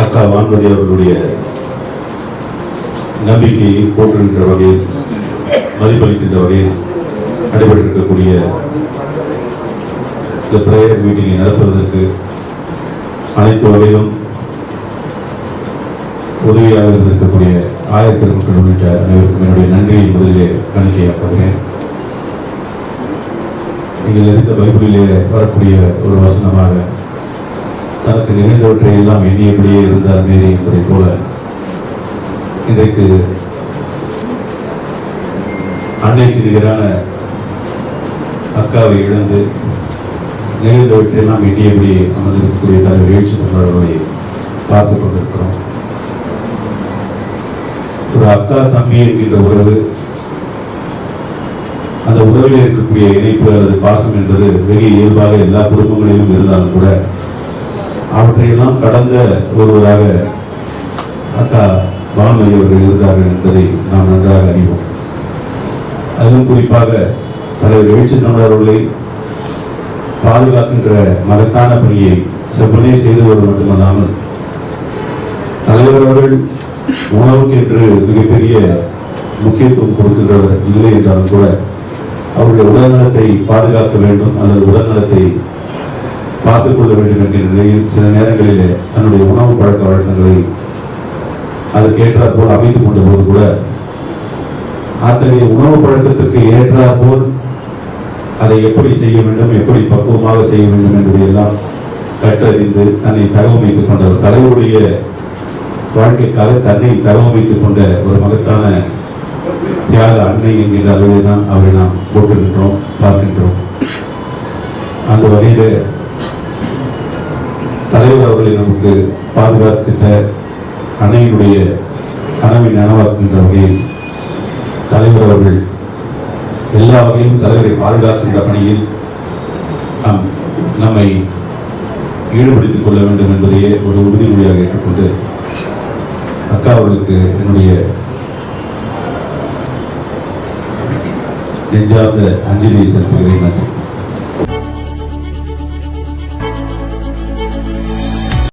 அக்கா வான்மதி அவர்களுடைய நம்பிக்கையை போற்றுகின்ற வகையில் மதிப்பளிக்கின்ற வகையில் நடைபெற்றிருக்கக்கூடிய இந்த பிரேயர் மீட்டிங்கை நடத்துவதற்கு அனைத்து வகையிலும் உதவியாக இருந்திருக்கக்கூடிய ஆயிரத்தி பெருமக்கள் உள்ளிட்ட அனைவருக்கும் என்னுடைய நன்றியை முதலிலே காணிக்கையாக்குகிறேன். நீங்கள் எரிந்த பைபிளிலே வரக்கூடிய ஒரு வசனமாக தனக்கு நினைந்தவற்றை எல்லாம் எண்ணியபடியே இருந்தார் மேரி என்பதை போல இன்றைக்கு அன்னைக்கு நிகரான அக்காவை இழந்து நிகழ்ந்தவற்றை எல்லாம் எண்ணியபடி அமர்ந்திருக்கக்கூடிய தலைவர் எழுச்சி தமிழர்களை பார்த்து கொண்டிருக்கிறோம். ஒரு அக்கா தம்பி என்கின்ற உறவு அந்த உறவில் இருக்கக்கூடிய இணைப்பு அல்லது பாசம் என்பது வெகு இயல்பாக எல்லா குடும்பங்களிலும் இருந்தாலும் கூட அவற்றையெல்லாம் கடந்த ஒருவராக அக்கா வான்மதி அவர்கள் இருந்தார்கள் என்பதை நாம் நன்றாக அறிவோம். அதிலும் குறிப்பாக தலைவர் எழுச்சி தமிழர்களை பாதுகாக்கின்ற மகத்தான பணியை செவ்வனே செய்தவர் மட்டுமல்லாமல் தலைவர் அவர்கள் உணவுக்கு என்று மிகப்பெரிய முக்கியத்துவம் கொடுக்கின்றவர் இல்லை என்றாலும் கூட அவருடைய உடல்நலத்தை பாதுகாக்க வேண்டும் அல்லது உடல்நலத்தை பார்த்துக் கொள்ள வேண்டும் என்கிற நிலையில் சில நேரங்களிலே தன்னுடைய உணவு பழக்க வழக்கங்களை அதற்கேற்றாற் போல் அமைத்துக் கொண்ட போது கூட அத்தகைய உணவு பழக்கத்திற்கு ஏற்றாற் போல் அதை எப்படி செய்ய வேண்டும் எப்படி பக்குவமாக செய்ய வேண்டும் என்பதை எல்லாம் கற்றறிந்து தன்னை தகவமைத்துக் கொண்ட ஒரு தலைவருடைய வாழ்க்கைக்காக தன்னை தகவமைத்துக் கொண்ட ஒரு மகத்தான தியாக அன்னை என்கிற அளவிலே தான் அவரை நாம் போட்டுகின்றோம் பார்க்கின்றோம். அந்த வகையில் அவர்களை நமக்கு பாதுகாத்திட்ட அன்னையினுடைய கனவை நனவாக்குகின்ற வகையில் தலைவர் அவர்கள் எல்லா வகையிலும் தலைவரை பாதுகாக்கின்ற பணியில் நாம் நம்மை ஈடுபடுத்திக் கொள்ள வேண்டும் என்பதையே ஒரு உறுதிமொழியாக ஏற்றுக்கொண்டு அக்கா அவர்களுக்கு என்னுடைய நெஞ்சார்ந்த அஞ்சலியை செலுத்துகிறேன். நன்றி.